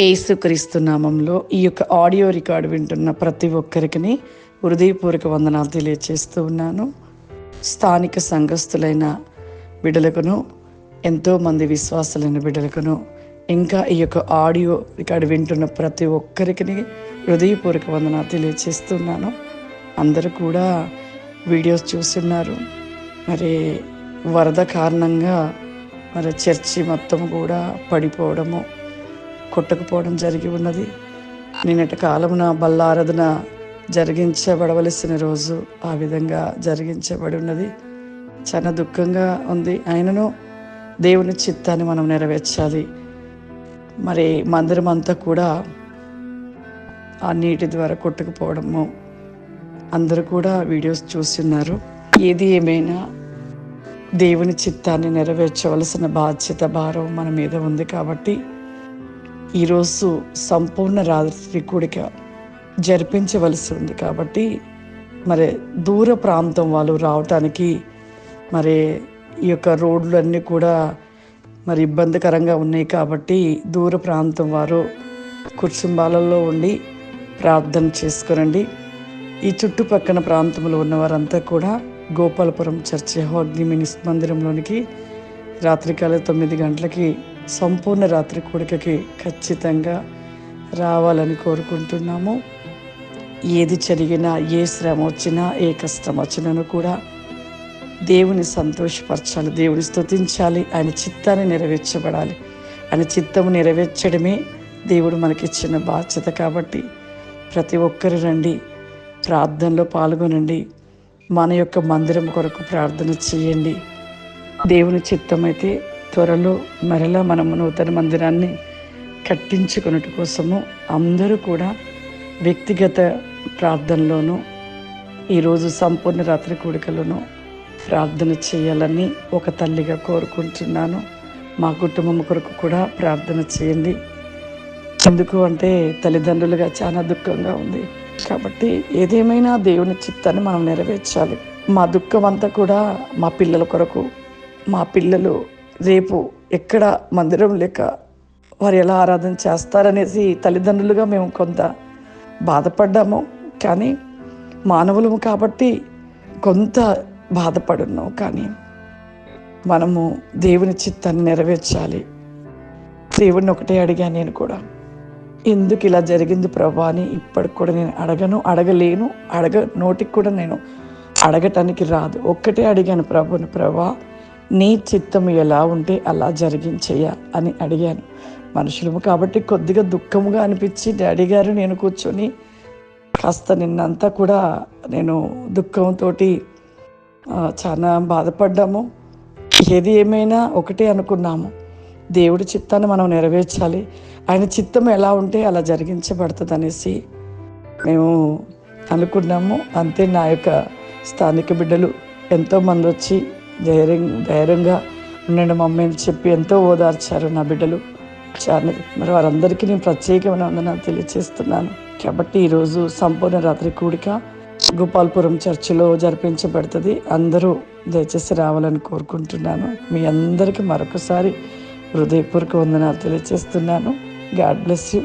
ఏసుక్రీస్తు నామంలో ఈ యొక్క ఆడియో రికార్డు వింటున్న ప్రతి ఒక్కరికి హృదయపూర్వక వందనాలు తెలియజేస్తూ ఉన్నాను. స్థానిక సంఘస్థులైన బిడ్డలకును ఎంతోమంది విశ్వాసులైన బిడ్డలకును ఇంకా ఈ యొక్క ఆడియో రికార్డు వింటున్న ప్రతి ఒక్కరికి హృదయపూర్వక వందనాలు తెలియజేస్తున్నాను అందరూ కూడా వీడియోస్ చూస్తున్నారు. మరి వరద కారణంగా మరి చర్చి మొత్తం కూడా పడిపోవడము కొట్టకపోవడం జరిగి ఉన్నది. నిన్నటి కాలమున బల్లారాధన జరిగించబడవలసిన రోజు ఆ విధంగా జరిగించబడి ఉన్నది. చాలా దుఃఖంగా ఉంది. ఆయనను దేవుని చిత్తాన్ని మనం నెరవేర్చాలి. మరి మందిరం అంతా కూడా ఆ నీటి ద్వారా కొట్టుకుపోవడము. అందరూ కూడా వీడియోస్ చూస్తున్నారు. ఏది ఏమైనా దేవుని చిత్తాన్ని నెరవేర్చవలసిన బాధ్యత భారం మన మీద ఉంది కాబట్టి ఈరోజు సంపూర్ణ రాత్రి కూడిక జరిపించవలసి ఉంది కాబట్టి మరి దూర ప్రాంతం వాళ్ళు రావటానికి మరి ఈ యొక్క రోడ్లు అన్నీ కూడా మరి ఇబ్బందికరంగా ఉన్నాయి కాబట్టి దూర ప్రాంతం వారు కుటుంబాలలో ఉండి ప్రార్థన చేసుకురండి. ఈ చుట్టుపక్కల ప్రాంతంలో ఉన్నవారంతా కూడా గోపాలపురం చర్చి హోగ్ని మినిస్ మందిరంలోనికి రాత్రికాల తొమ్మిది గంటలకి సంపూర్ణ రాత్రి కూడికకి ఖచ్చితంగా రావాలని కోరుకుంటున్నాము. ఏది జరిగినా ఏ శ్రమ వచ్చినా ఏ కష్టం వచ్చినను కూడా దేవుని సంతోషపరచాలి దేవుని స్థుతించాలి ఆయన చిత్తాన్ని నెరవేర్చబడాలి. ఆయన చిత్తము నెరవేర్చడమే దేవుడు మనకిచ్చిన బాధ్యత కాబట్టి ప్రతి ఒక్కరు రండి ప్రార్థనలో పాల్గొనండి మన యొక్క మందిరం కొరకు ప్రార్థన చేయండి. దేవుని చిత్తమైతే త్వరలో మరలా మనము నూతన మందిరాన్ని కట్టించుకున్నట్టు కోసము అందరూ కూడా వ్యక్తిగత ప్రార్థనలోనూ ఈరోజు సంపూర్ణ రాత్రి కూడికలోనూ ప్రార్థన చేయాలని ఒక తల్లిగా కోరుకుంటున్నాను. మా కుటుంబం కొరకు కూడా ప్రార్థన చేయండి. ఎందుకు అంటే తల్లిదండ్రులుగా చాలా దుఃఖంగా ఉంది. కాబట్టి ఏదేమైనా దేవుని చిత్తాన్ని మనం నెరవేర్చాలి. మా దుఃఖం అంతా కూడా మా పిల్లల కొరకు మా పిల్లలు రేపు ఎక్కడ మందిరం లేక వారు ఎలా ఆరాధన చేస్తారనేసి తల్లిదండ్రులుగా మేము కొంత బాధపడ్డాము. కానీ మానవులము కాబట్టి కొంత బాధపడున్నాం. కానీ మనము దేవుని చిత్తాన్ని నెరవేర్చాలి. దేవుడిని ఒకటే అడిగాను నేను కూడా. ఎందుకు ఇలా జరిగింది ప్రభా అని ఇప్పటికి కూడా నేను అడగను అడగలేను అడగ నోటికి కూడా నేను అడగటానికి రాదు. ఒక్కటే అడిగాను ప్రభుని ప్రభా నీ చిత్తం ఎలా ఉంటే అలా జరిగించేయ అని అడిగాను. మనుషులము కాబట్టి కొద్దిగా దుఃఖముగా అనిపించి డాడీ గారు నేను కూర్చొని కాస్త నిన్నంతా కూడా నేను దుఃఖంతో చాలా బాధపడ్డాము. ఏది ఏమైనా ఒకటే అనుకున్నాము. దేవుడి చిత్తాన్ని మనం నెరవేర్చాలి. ఆయన చిత్తం ఎలా ఉంటే అలా జరిగించబడుతుంది అనేసి మేము అనుకున్నాము. అంతే నా యొక్క స్థానిక బిడ్డలు ఎంతోమంది వచ్చి ధైర్యం ధైర్యంగా ఉండండి మమ్మీ అని చెప్పి ఎంతో ఓదార్చారు నా బిడ్డలు. చాలా మరి వారందరికీ నేను ప్రత్యేకమైన వందనాలు తెలియజేస్తున్నాను కాబట్టి ఈరోజు సంపూర్ణ రాత్రి కూడిక గోపాల్పురం చర్చిలో జరిపించబడుతుంది. అందరూ దయచేసి రావాలని కోరుకుంటున్నాను. మీ అందరికీ మరొకసారి హృదయపూర్వక వందనాలు తెలియజేస్తున్నాను గాడ్ బ్లెస్ యూ.